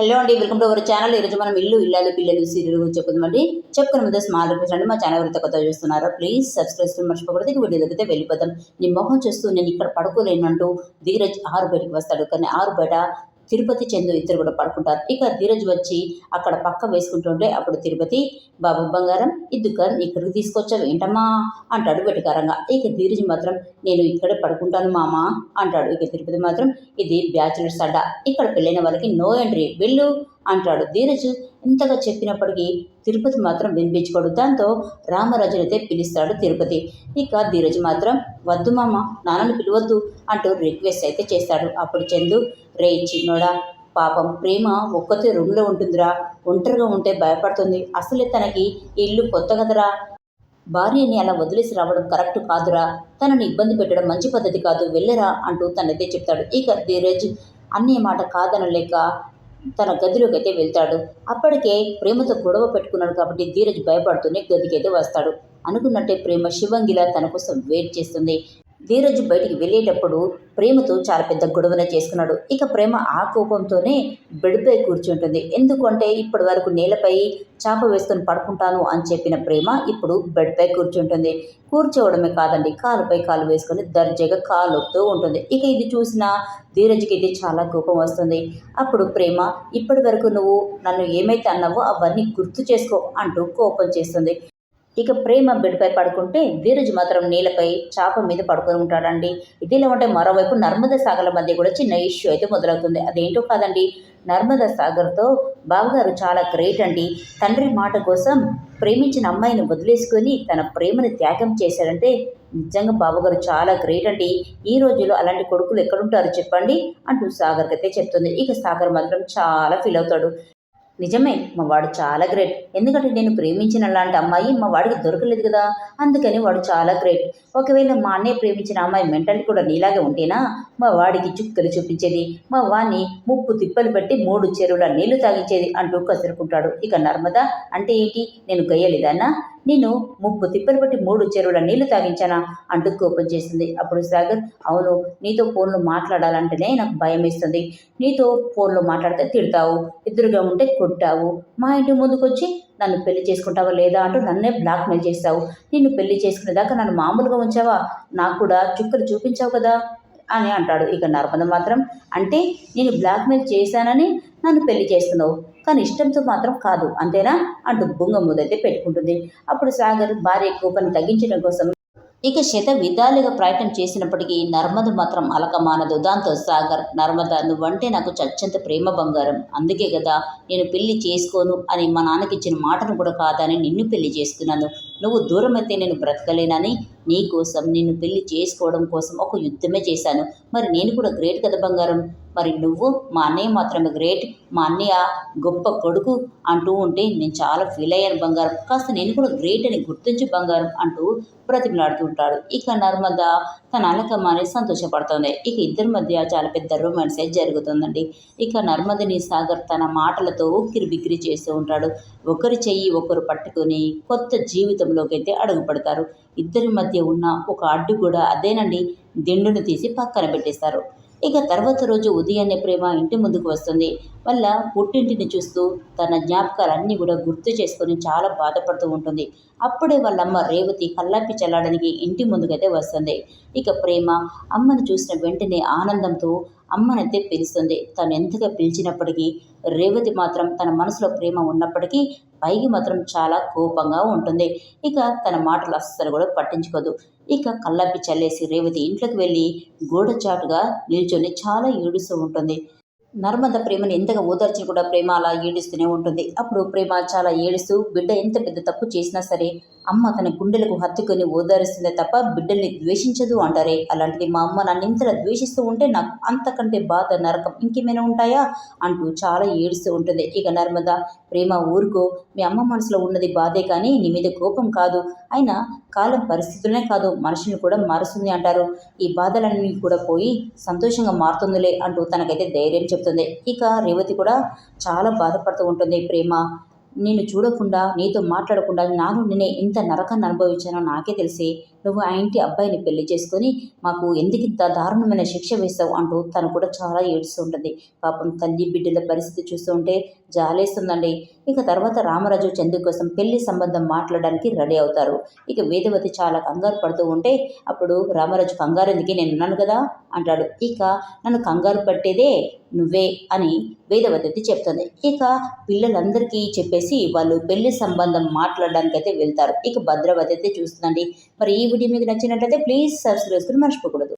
Hello అండి welcome to our channel. ఈరోజు మనం ఇల్లు ఇల్లాలు పిల్లలు సీరియల్ గురించి చెప్పుకుందామండి. చెప్పుకున్న ముందు స్మాల్ రిక్వెస్ట్ అండి. మా ఛానల్ ఎవరైతే కొత్త చూస్తున్నారో? ప్లీజ్ సబ్స్క్రైబ్ చేసుకుని మర్చిపోకూడదు. ఇక వీడియో దగ్గర వెళ్ళిపోతాం. నీ మొహం చూస్తూ నేను ఇక్కడ పడుకోలేనంటూ ధీరజ్ ఆరు బయటకు వస్తాడు. కానీ ఆరు బయట తిరుపతి చందు ఇద్దరు కూడా పడుకుంటారు. ఇక ధీరజ్ వచ్చి అక్కడ పక్క వేసుకుంటుంటే అప్పుడు తిరుపతి బాబు బంగారం ఇద్దుకర్ ఇక్కడికి తీసుకొచ్చావు ఏంటమ్మా? అంటాడు వెటకారంగా. ఇక ధీరజ్ మాత్రం నేను ఇక్కడే పడుకుంటాను మామ అంటాడు. ఇక తిరుపతి మాత్రం ఇది బ్యాచులర్స్ అడ్డా. ఇక్కడ పెళ్ళైన వాళ్ళకి నో ఎంట్రీ. వెళ్ళు అంటాడు. ధీరజ్ ఇంతగా చెప్పినప్పటికీ తిరుపతి మాత్రం వినిపించుకోడు. దాంతో రామరాజునైతే పిలుస్తాడు తిరుపతి. ఇక ధీరజ్ మాత్రం వద్దు మామ నాన్నని పిలవద్దు అంటూ రిక్వెస్ట్ అయితే చేస్తాడు. అప్పుడు చందు రే చిన్నోడా పాపం ప్రేమ ఒక్కతే రూమ్లో ఉంటుందిరా. ఒంటరిగా ఉంటే భయపడుతుంది. అసలే తనకి ఇల్లు కొత్త కదరా. భార్యని అలా వదిలేసి రావడం కరెక్ట్ కాదురా. తనని ఇబ్బంది పెట్టడం మంచి పద్ధతి కాదు. వెళ్ళరా అంటూ తనైతే చెప్తాడు. ఇక ధీరజ్ అన్నీ మాట కాదనలేక తన గదిలోకి అయితే వెళ్తాడు. అప్పటికే ప్రేమతో గొడవ పెట్టుకున్నాడు కాబట్టి ధీరజ్ భయపడుతూనే గదికైతే వస్తాడు. అనుకున్నట్టే ప్రేమ శివంగిలా తన కోసం వెయిట్ చేస్తుంది. ధీరజ్ బయటికి వెళ్ళేటప్పుడు ప్రేమతో చాలా పెద్ద గొడవన చేసుకున్నాడు. ఇక ప్రేమ ఆ కోపంతోనే బెడ్పై కూర్చుంటుంది. ఎందుకంటే ఇప్పటి వరకు నేలపై చాప వేసుకొని పడుకుంటాను అని చెప్పిన ప్రేమ ఇప్పుడు బెడ్పై కూర్చుంటుంది. కూర్చోవడమే కాదండి కాలుపై కాలు వేసుకొని దర్జాగా కాలుతూ ఉంటుంది. ఇక ఇది చూసిన ధీరజ్కి ఇది చాలా కోపం వస్తుంది. అప్పుడు ప్రేమ ఇప్పటి వరకు నువ్వు నన్ను ఏమైతే అన్నావో అవన్నీ గుర్తు చేసుకో అంటూ కోపం చేస్తుంది. ఇక ప్రేమ బెడ్పై పడుకుంటే ధీరజ్ మాత్రం నీళ్ళపై చాప మీద పడుకొని ఉంటాడండి. ఇదిలా ఉంటే మరోవైపు నర్మదా సాగర్ల మధ్య కూడా చిన్న ఇష్యూ అయితే మొదలవుతుంది. అదేంటో కాదండి. నర్మదా సాగర్తో బావగారు చాలా గ్రేట్ అండి. తండ్రి మాట కోసం ప్రేమించిన అమ్మాయిని వదిలేసుకొని తన ప్రేమని త్యాగం చేశాడంటే నిజంగా బావగారు చాలా గ్రేట్ అండి. ఈ రోజుల్లో అలాంటి కొడుకులు ఎక్కడుంటారు చెప్పండి అంటూ సాగర్కి అయితే చెప్తుంది. ఇక సాగర్ మాత్రం చాలా ఫీల్ అవుతాడు. నిజమే మా వాడు చాలా గ్రేట్. ఎందుకంటే నేను ప్రేమించిన అలాంటి అమ్మాయి మా వాడికి దొరకలేదు కదా. అందుకని వాడు చాలా గ్రేట్. ఒకవేళ మా అన్నయ్య ప్రేమించిన అమ్మాయి మెంటల్ కూడా నీలాగే ఉంటేనా? మా వాడికి చుక్కలు చూపించేది మా వాడిని ముప్పు తిప్పలు పెట్టి మూడు చెరువుల నీళ్ళు తాగించేది అంటూ కసురుకుంటాడు. ఇక నర్మదా అంటే ఏంటి? నేను గయ్యలేదన్నా నేను ముప్పు తిప్పలు పట్టి మూడు చెరువుల నీళ్ళు తాగించానా అంటూ కోపం చేసింది. అప్పుడు సాగర్ అవును నీతో ఫోన్లో మాట్లాడాలంటేనే నాకు భయం వేస్తుంది. నీతో ఫోన్లో మాట్లాడితే తిడతావు ఎదురుగా ఉంటే కొట్టావు. మా ఇంటి ముందుకొచ్చి నన్ను పెళ్ళి చేసుకుంటావా లేదా అంటూ నన్నే బ్లాక్మెయిల్ చేస్తావు. నిన్ను పెళ్ళి చేసుకునేదాకా నన్ను మామూలుగా ఉంచావా? నాకు కూడా చుక్కలు చూపించావు కదా. అని అంటాడు. ఇక నర్మద మాత్రం అంటే నేను బ్లాక్మెయిల్ చేశానని నన్ను పెళ్ళి చేస్తున్నావు కానీ ఇష్టంతో మాత్రం కాదు అంతేనా? అంటూ బుంగ ముదైతే పెట్టుకుంటుంది. అప్పుడు సాగర్ భార్య కోపాన్ని తగ్గించడం కోసం ఇక శత విధాలుగా ప్రయత్నం చేసినప్పటికీ నర్మద మాత్రం అలకమానదు. దాంతో సాగర్ నర్మద నువ్వంటే నాకు చచ్చంత ప్రేమ బంగారం. అందుకే కదా నేను పెళ్ళి చేసుకోను అని మా నాన్నకి ఇచ్చిన మాటను కూడా కాదని నిన్ను పెళ్ళి చేసుకున్నాను. నువ్వు దూరం అయితే నేను బ్రతకలేనని నీ కోసం నిన్ను పెళ్ళి చేసుకోవడం కోసం ఒక యుద్ధమే చేశాను. మరి నేను కూడా గ్రేట్ కదా బంగారం? మరి నువ్వు మా అన్నయ్య మాత్రమే గ్రేట్ మా అన్నయ్య గొప్ప కొడుకు అంటూ ఉంటే నేను చాలా ఫీల్ అయ్యాను బంగారం. కాస్త నేను కూడా గ్రేట్ అని గుర్తించి బంగారం అంటూ బ్రతిమలాడుతూ ఉంటాడు ఇక నర్మద తన అలకమాని సంతోషపడుతుంది. ఇక ఇద్దరి మధ్య చాలా పెద్ద రొమాన్స్ జరుగుతుందండి. ఇక నర్మదని సాగర్ తన మాటలతో ఉక్కిరి బిక్కిరి చేస్తూ ఉంటాడు. ఒకరి చెయ్యి ఒకరు పట్టుకొని కొత్త జీవితంలోకి అయితే అడుగుపడతారు. ఇద్దరి మధ్య ఉన్న ఒక అడ్డు కూడా అదేనండి. దిండును తీసి పక్కన పెట్టేస్తారు. ఇక తర్వాత రోజు ఉదయాన్నే ప్రేమ ఇంటి ముందుకు వస్తుంది. వల్ల పుట్టింటిని చూస్తూ తన జ్ఞాపకాలన్నీ కూడా గుర్తు చేసుకొని చాలా బాధపడుతూ ఉంటుంది. అప్పుడే వాళ్ళమ్మ రేవతి కల్లాపి చల్లడానికి ఇంటి ముందుకైతే వస్తుంది. ఇక ప్రేమ అమ్మను చూసిన వెంటనే ఆనందంతో అమ్మనైతే పిలుస్తుంది. తను ఎంతగా పిలిచినప్పటికీ రేవతి మాత్రం తన మనసులో ప్రేమ ఉన్నప్పటికీ పైకి మాత్రం చాలా కోపంగా ఉంటుంది. ఇక తన మాటలు అస్సలు కూడా పట్టించుకోదు. ఇక కల్లాపి చల్లేసి రేవతి ఇంట్లోకి వెళ్ళి గోడచాటుగా నిల్చొని చాలా ఏడుస్తూ ఉంటుంది. నర్మద ప్రేమని ఎంతగా ఓదార్చి కూడా ప్రేమ అలా ఏడుస్తూనే ఉంటుంది. అప్పుడు ప్రేమ చాలా ఏడుస్తూ బిడ్డ ఎంత పెద్ద తప్పు చేసినా సరే అమ్మ తన గుండెలకు హత్తుకొని ఓదారుస్తుందే తప్ప బిడ్డల్ని ద్వేషించదు అంటారే. అలాంటిది మా అమ్మ నన్ను ఇంతలా ద్వేషిస్తూ ఉంటే నాకు అంతకంటే బాధ నరకం ఇంకేమైనా ఉంటాయా? అంటూ చాలా ఏడుస్తూ ఉంటుంది. ఇక నర్మద ప్రేమ ఊరుకో మీ అమ్మ మనసులో ఉన్నది బాధే కానీ నీ మీద కోపం కాదు. అయినా కాలం పరిస్థితులనే కాదు మనిషిని కూడా మారుస్తుంది అంటారు. ఈ బాధలన్నీ కూడా పోయి సంతోషంగా మారుతుందిలే అంటూ తనకైతే ధైర్యం చెప్తుంది. ఇక రేవతి కూడా చాలా బాధపడుతూ ఉంటుంది. ప్రేమ నేను చూడకుండా నీతో మాట్లాడకుండా నాను నేనే ఇంత నరకాన్ని అనుభవించానో నాకే తెలిసి. నువ్వు ఆ ఇంటి అబ్బాయిని పెళ్ళి చేసుకొని మాకు ఎందుకు ఇంత దారుణమైన శిక్ష వేస్తావు అంటూ తను కూడా చాలా ఏడుస్తూ ఉంటుంది పాపం తల్లి బిడ్డల పరిస్థితి చూస్తూ ఉంటే జాలేస్తుందండి. ఇక తర్వాత రామరాజు చందు కోసం పెళ్ళి సంబంధం మాట్లాడడానికి రెడీ అవుతారు. ఇక వేదవతి చాలా కంగారు పడుతూ ఉంటే అప్పుడు రామరాజు కంగారు ఎందుకే? నేను ఉన్నాను కదా అంటాడు. ఇక నన్ను కంగారు పట్టేదే నువ్వే అని వేదవతి చెప్తుంది. ఇక పిల్లలందరికీ చెప్పేసి వాళ్ళు పెళ్ళి సంబంధం మాట్లాడడానికి అయితే వెళ్తారు. ఇక భద్రవతి అయితే చూస్తుందండి. మరి ఈ వీడియో మీకు నచ్చినట్లయితే ప్లీజ్ సబ్స్క్రైబ్ చేసుకుని మర్చిపోకూడదు.